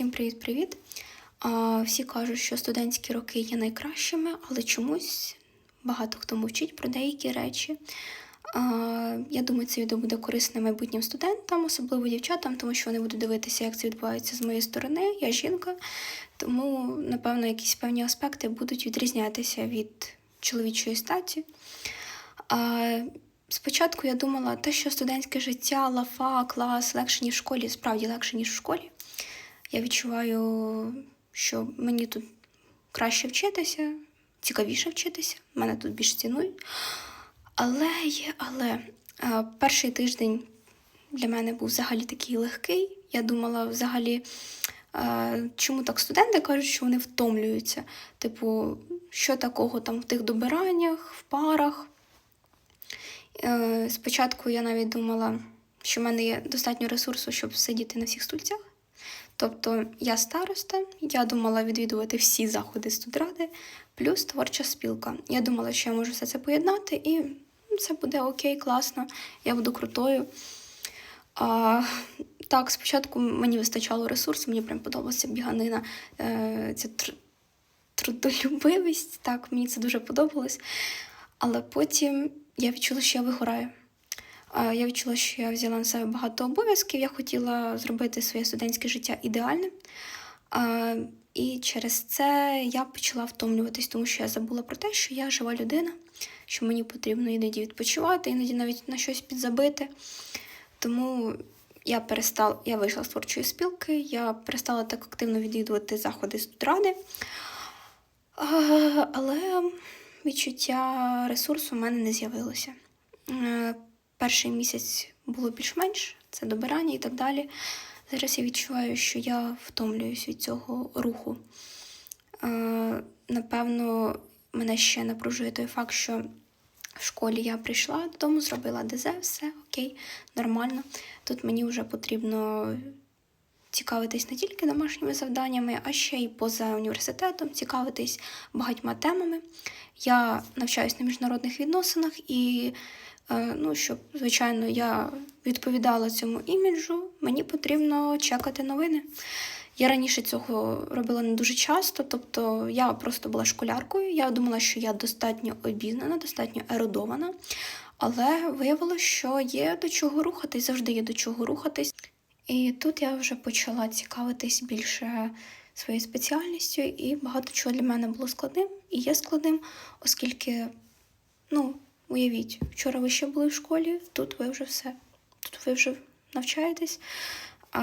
Всім привіт-привіт. Всі кажуть, що студентські роки є найкращими, але чомусь багато хто мовчить про деякі речі. Я думаю, це відео буде корисне майбутнім студентам, особливо дівчатам, тому що вони будуть дивитися, як це відбувається з моєї сторони. Я жінка, тому, напевно, якісь певні аспекти будуть відрізнятися від чоловічої статі. Спочатку я думала, те, що студентське життя, лафа, клас легше, ніж в школі, справді легше, ніж в школі. Я відчуваю, що мені тут краще вчитися, цікавіше вчитися, мене тут більш цінують. Але є, але перший тиждень для мене був взагалі такий легкий. Я думала, взагалі, чому так студенти кажуть, що вони втомлюються. Типу, що такого там в тих добираннях, в парах. Е, Спочатку я навіть думала, що в мене є достатньо ресурсу, щоб сидіти на всіх стульцях. Тобто я староста, я думала відвідувати всі заходи студради, плюс творча спілка. Я думала, що я можу все це поєднати, і ну, це буде окей, класно, я буду крутою. А, так, спочатку мені вистачало ресурсу, мені прям подобалася біганина, е, ця тр- трудолюбивість. Так, мені це дуже подобалось. Але потім я відчула, що я вигораю. Я відчула, що я взяла на себе багато обов'язків. Я хотіла зробити своє студентське життя ідеальним. І через це я почала втомлюватись, тому що я забула про те, що я жива людина, що мені потрібно іноді відпочивати, іноді навіть на щось підзабити. Тому я перестала, я вийшла з творчої спілки, я перестала так активно відвідувати заходи студради. Але відчуття ресурсу в мене не з'явилося. Перший місяць було більш-менш, це добирання і так далі. Зараз я відчуваю, що я втомлююсь від цього руху. Е, Напевно, мене ще напружує той факт, що в школі я прийшла додому, зробила ДЗ, все окей, нормально. Тут мені вже потрібно цікавитись не тільки домашніми завданнями, а ще й поза університетом, цікавитись багатьма темами. Я навчаюсь на міжнародних відносинах і, е, ну, щоб, звичайно, я відповідала цьому іміджу, мені потрібно чекати новини. Я раніше цього робила не дуже часто, тобто я просто була школяркою. Я думала, що я достатньо обізнана, достатньо ерудована, але виявилося, що є до чого рухатись, завжди є до чого рухатись. І тут я вже почала цікавитись більше своєю спеціальністю, і багато чого для мене було складним і є складним, оскільки, ну, уявіть, вчора ви ще були в школі, тут ви вже все. Тут ви вже навчаєтесь. А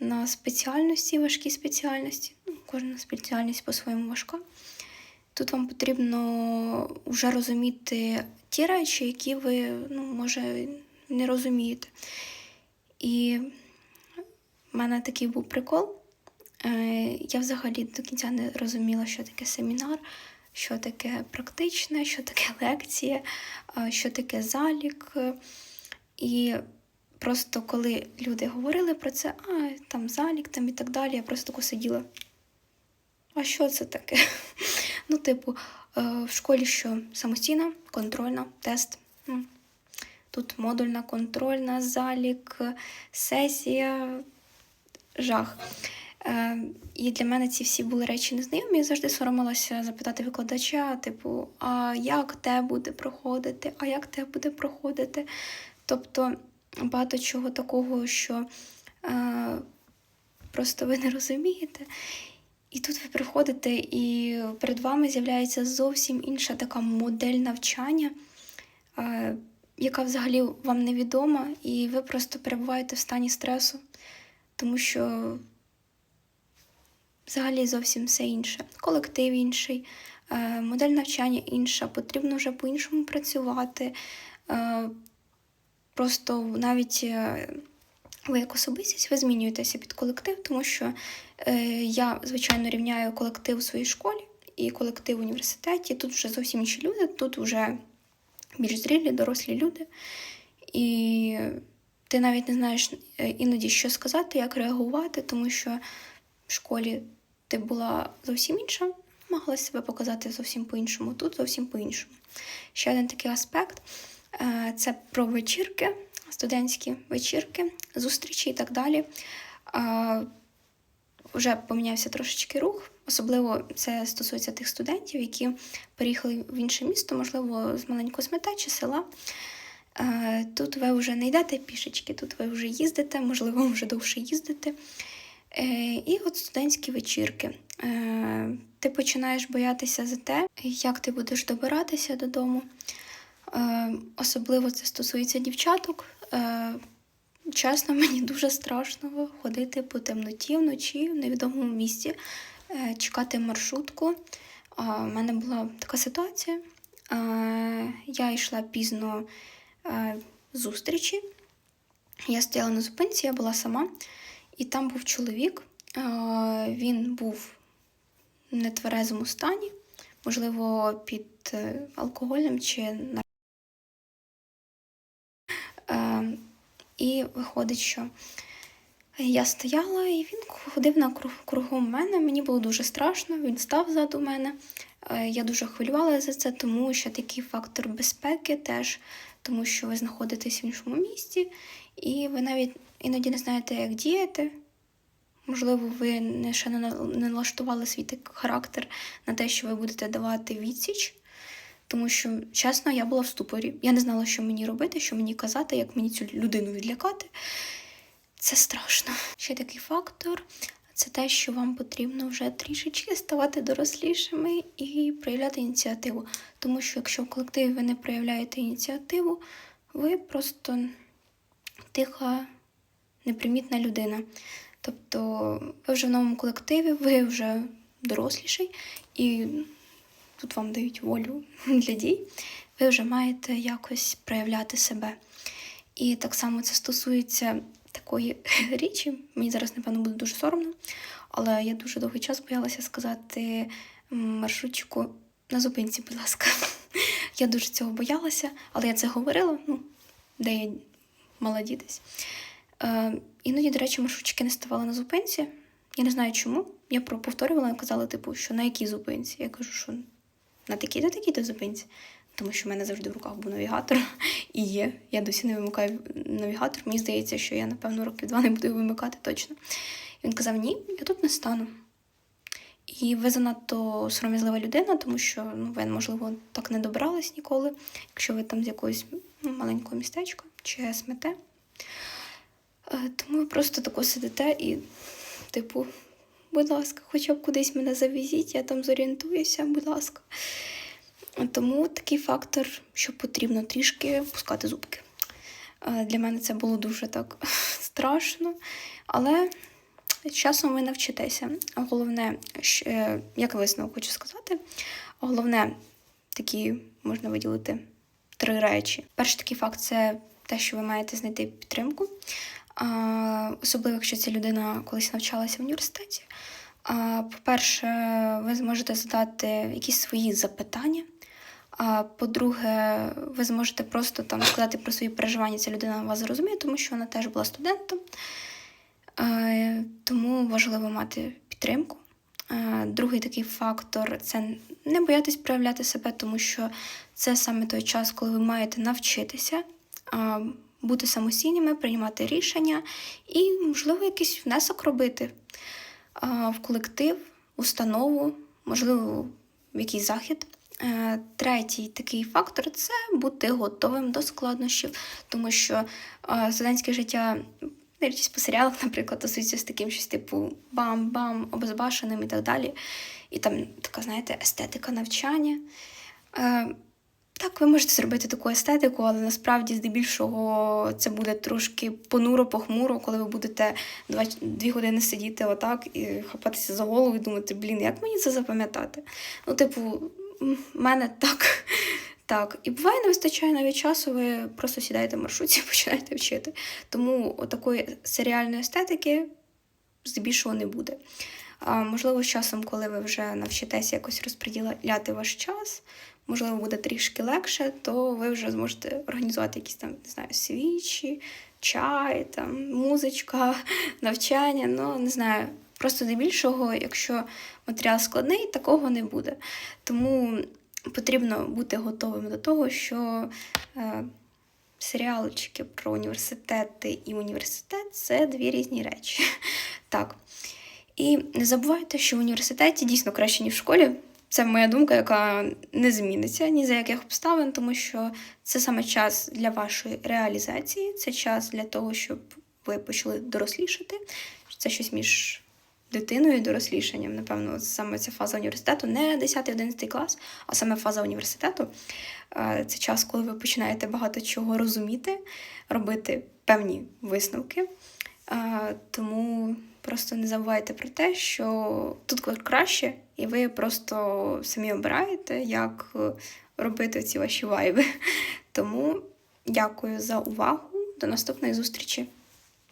на спеціальності, важкі спеціальності, ну, кожна спеціальність по-своєму важка. Тут вам потрібно вже розуміти ті речі, які ви, ну, може, не розумієте. І в мене такий був прикол. Е, Я взагалі до кінця не розуміла, що таке семінар, що таке практичне, що таке лекція, е, що таке залік. І просто коли люди говорили про це, а там залік там і так далі, я просто тако сиділа. А що це таке? Ну, типу, е, в школі що самостійна, контрольна, тест. Тут модульна, контрольна, залік, сесія, жах. Е, І для мене ці всі були речі незнайомі. Я завжди соромилася запитати викладача, типу, а як те буде проходити, а як те буде проходити. Тобто багато чого такого, що е, просто ви не розумієте. І тут ви приходите, і перед вами з'являється зовсім інша така модель навчання. Е, яка взагалі вам невідома, і ви просто перебуваєте в стані стресу, тому що взагалі зовсім все інше. Колектив інший, е, модель навчання інша, потрібно вже по-іншому працювати. Е, Просто навіть е, ви як особистість ви змінюєтеся під колектив, тому що я, звичайно, рівняю колектив у своїй школі і колектив в університеті. Тут вже зовсім інші люди, тут вже більш зрілі, дорослі люди. І ти навіть не знаєш е, іноді, що сказати, як реагувати, тому що в школі ти була зовсім інша, могла себе показати зовсім по-іншому, тут зовсім по-іншому. Ще один такий аспект е, це про вечірки, студентські вечірки, зустрічі і так далі. Е, вже помінявся трошечки рух. Особливо це стосується тих студентів, які переїхали в інше місто, можливо, з маленького смета чи села. Е, Тут ви вже не йдете пішечки, тут ви вже їздите, можливо, вже довше їздите. Е, І от студентські вечірки. Е, Ти починаєш боятися за те, як ти будеш добиратися додому. Особливо це стосується дівчаток. Чесно, мені дуже страшно ходити по темноті вночі в невідомому місці, чекати маршрутку. У мене була така ситуація. Е, Я йшла пізно е, зустрічі. Я стояла на зупинці, я була сама, і там був чоловік. Е, Він був в нетверезому стані, можливо, під е, алкоголем чи на Е, І виходить, що я стояла, і він ходив на круг, кругом мене. Мені було дуже страшно. Він став ззаду мене. Е, Я дуже хвилювалася за це, тому що такий фактор безпеки теж, тому що ви знаходитесь в іншому місті, і ви навіть іноді не знаєте, як діяти. Можливо, ви не ще не налаштували свій так характер на те, що ви будете давати відсіч. Тому що, чесно, я була в ступорі. Я не знала, що мені робити, що мені казати, як мені цю людину відлякати. Це страшно. Ще такий фактор це те, що вам потрібно вже трішечки ставати дорослішими і проявляти ініціативу. Тому що якщо в колективі ви не проявляєте ініціативу, ви просто тиха, непримітна людина. Тобто ви вже в новому колективі, ви вже доросліший, і тут вам дають волю для дій, ви вже маєте якось проявляти себе. І так само це стосується такої річі. Мені зараз, напевно, буде дуже соромно, але я дуже довгий час боялася сказати маршрутчику на зупинці, будь ласка. Я дуже цього боялася, але я це говорила, ну, де я мала дітись. Е, іноді, до речі, маршрутчики не ставали на зупинці. Я не знаю чому. Я повторювала і казала, типу, що на якій зупинці. Я кажу, що на такій-то такій-то зупинці. Тому що в мене завжди в руках був навігатор і є. Я досі не вимикаю навігатор. Мені здається, що я, напевно, років два не буду вимикати точно. І він казав: ні, я тут не стану. І ви занадто сором'язлива людина, тому що ну, ви, можливо, так не добрались ніколи, якщо ви там з якогось ну, маленького містечка чи СМТ. Е, Тому ви просто тако сидите і, типу, будь ласка, хоча б кудись мене завезіть, я там зорієнтуюся, будь ласка. Тому такий фактор, що потрібно трішки пускати зубки. Е, Для мене це було дуже так страшно, але з часом ви навчитеся. Головне, е, як висновок хочу сказати, головне такі можна виділити три речі. Перший такий факт це те, що ви маєте знайти підтримку. Особливо, якщо ця людина колись навчалася в університеті. По-перше, ви зможете задати якісь свої запитання. А по-друге, ви зможете просто там сказати про свої переживання. Ця людина вас зрозуміє, тому що вона теж була студентом. Тому важливо мати підтримку. Другий такий фактор це не боятись проявляти себе, тому що це саме той час, коли ви маєте навчитися бути самостійними, приймати рішення і, можливо, якийсь внесок робити в колектив, установу, можливо, в якийсь захід. Е, Третій такий фактор це бути готовим до складнощів, тому що е, студентське життя, дивлячись по серіалах, наприклад, асоціюється з таким щось типу бам-бам, обезбашеним і так далі. І там така, знаєте, естетика навчання. Е, Так, ви можете зробити таку естетику, але насправді здебільшого це буде трошки понуро-похмуро, коли ви будете дві години сидіти отак і хапатися за голову і думати, блін, як мені це запам'ятати? Ну, типу, в мене так. Так, і буває, не вистачає навіть часу, ви просто сідаєте в маршрутці і починаєте вчити. Тому такої серіальної естетики здебільшого не буде. А, можливо, з часом, коли ви вже навчитеся якось розподіляти ваш час, можливо, буде трішки легше, то ви вже зможете організувати якісь там, не знаю, свічі, чай, там, музичка, навчання. Ну, не знаю. Просто здебільшого, якщо матеріал складний, такого не буде. Тому потрібно бути готовим до того, що е, серіалчики про університети і університет це дві різні речі. Так. І не забувайте, що в університеті дійсно краще, ніж в школі. Це моя думка, яка не зміниться ні за яких обставин, тому що це саме час для вашої реалізації, це час для того, щоб ви почали дорослішати. Це щось між дитиною і дорослішанням. Напевно, саме ця фаза університету, не 10-11 клас, а саме фаза університету. Це час, коли ви починаєте багато чого розуміти, робити певні висновки. Тому просто не забувайте про те, що тут краще, і ви просто самі обираєте, як е, робити ці ваші вайби. Тому дякую за увагу. До наступної зустрічі!